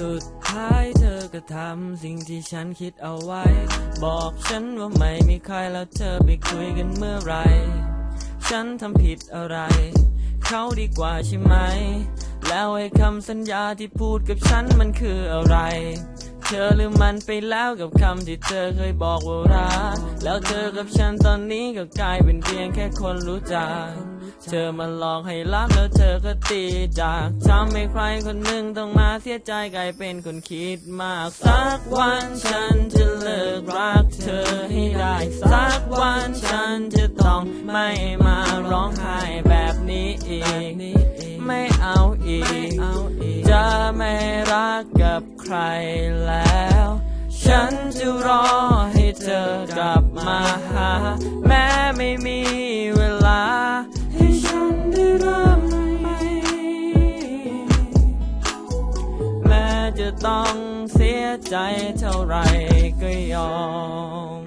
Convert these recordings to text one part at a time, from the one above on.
สุดท้ายเธอก็ทำสิ่งที่ฉันคิดเอาไว้ บอกฉันว่าไม่มีใครแล้วเธอไปคุยกันเมื่อไร ฉันทำผิดอะไร เขาดีกว่าใช่ไหม แล้วไอ้คำสัญญาที่พูดกับฉันมันคืออะไร เธอลืมมันไปแล้วกับคำที่เธอเคยบอกว่ารัก แล้วเธอกับฉันตอนนี้ก็กลายเป็นเพียงแค่คนรู้จัก เธอมาหลอกให้รักแล้วเธอก็ตีจากทำให้ใครคนหนึ่งต้องมาเสียใจกลายเป็นคนคิดมาก สักวันฉันจะเลิกรักเธอให้ได้ สักวันฉันจะต้องไม่มาร้องไห้แบบนี้อีก ไม่เอาอีก กับใครแล้ว ฉันจะรอให้เธอกลับมาหา แม้ไม่มีเวลา ให้ฉันได้เริ่มใหม่แม้จะต้องเสียใจเท่าไรก็ยอม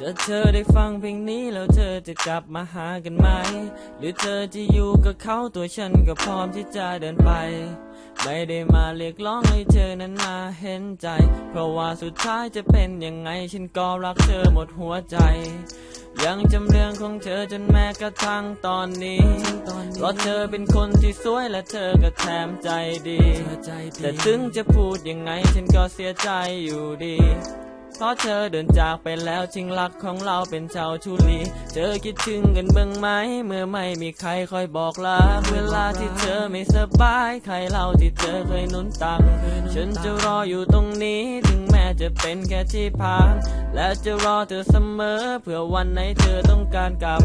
จะเธอได้ฟังเพลงนี้แล้วเธอจะกลับมาหากันไหม หรือเธอจะอยู่กับเขาตัวฉันก็พร้อมที่จะเดินไป ไม่ได้มาเรียกร้องให้เธอนั้นมาเห็นใจ เพราะว่าสุดท้ายจะเป็นยังไงฉันก็รักเธอหมดหัวใจ ยังจำเรื่องของเธอจนแม้กระทั่งตอนนี้เพราะเธอเป็นคนที่สวยและเธอก็แถมใจดี แต่ถึงจะพูดยังไงฉันก็เสียใจอยู่ดี เพราะเธอเดินจากไปแล้วชิงลักของเราเป็นชาวชุลีเธอคิดถึงกันบ้างไหม เมื่อไม่มีใครคอยบอกลาเวลาที่เธอไม่สบาย ใครเล่าที่เธอเคยนุนตังฉันจะรออยู่ตรงนี้ถึง จะเป็นแค่ที่พักและจะรอเธอเสมอ เพื่อวันไหนเธอต้องการกลับ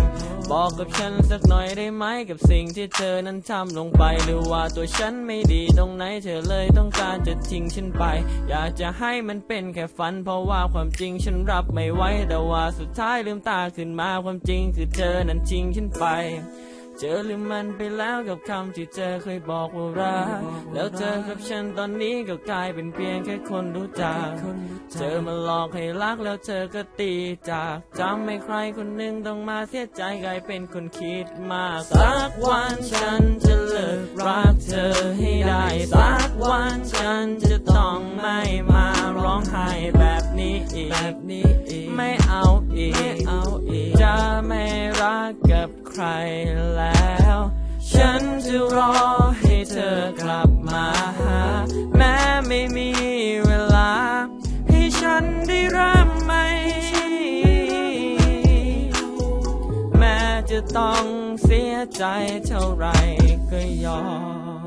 บอกกับฉันสักหน่อยได้ไหมกับสิ่งที่เธอนั้นทำลงไปหรือว่าตัวฉันไม่ดีตรงไหนเธอเลยต้องการจะทิ้งฉันไป อยากจะให้มันเป็นแค่ฝัน เพราะว่าความจริงฉันรับไม่ไหวแต่ว่าสุดท้ายลืมตาขึ้นมาความจริงคือเธอนั้นทิ้งฉันไป เจอลืมมันไปแล้วกับคำที่เธอเคยบอกว่ารัก แล้วเธอกับฉันตอนนี้ก็กลายเป็นเพียงแค่คนรู้จัก เธอมาหลอกให้รักแล้วเธอก็ตีจากจำให้ใครคนหนึ่งต้องมาเสียใจกลายเป็นคนคิดมาก สักวันฉันจะเลิกรักเธอให้ได้ สักวันฉันจะต้องไม่มาร้องไห้แบบนี้อีก แบบนี้อีก ไม่เอาอีก ไม่เอาอีกจะไม่รักกับ ใครแล้ว ฉันจะรอให้เธอกลับมาหา แม้ไม่มีเวลา ให้ฉันได้เริ่มใหม่แม้จะต้องเสียใจเท่าไรก็ยอม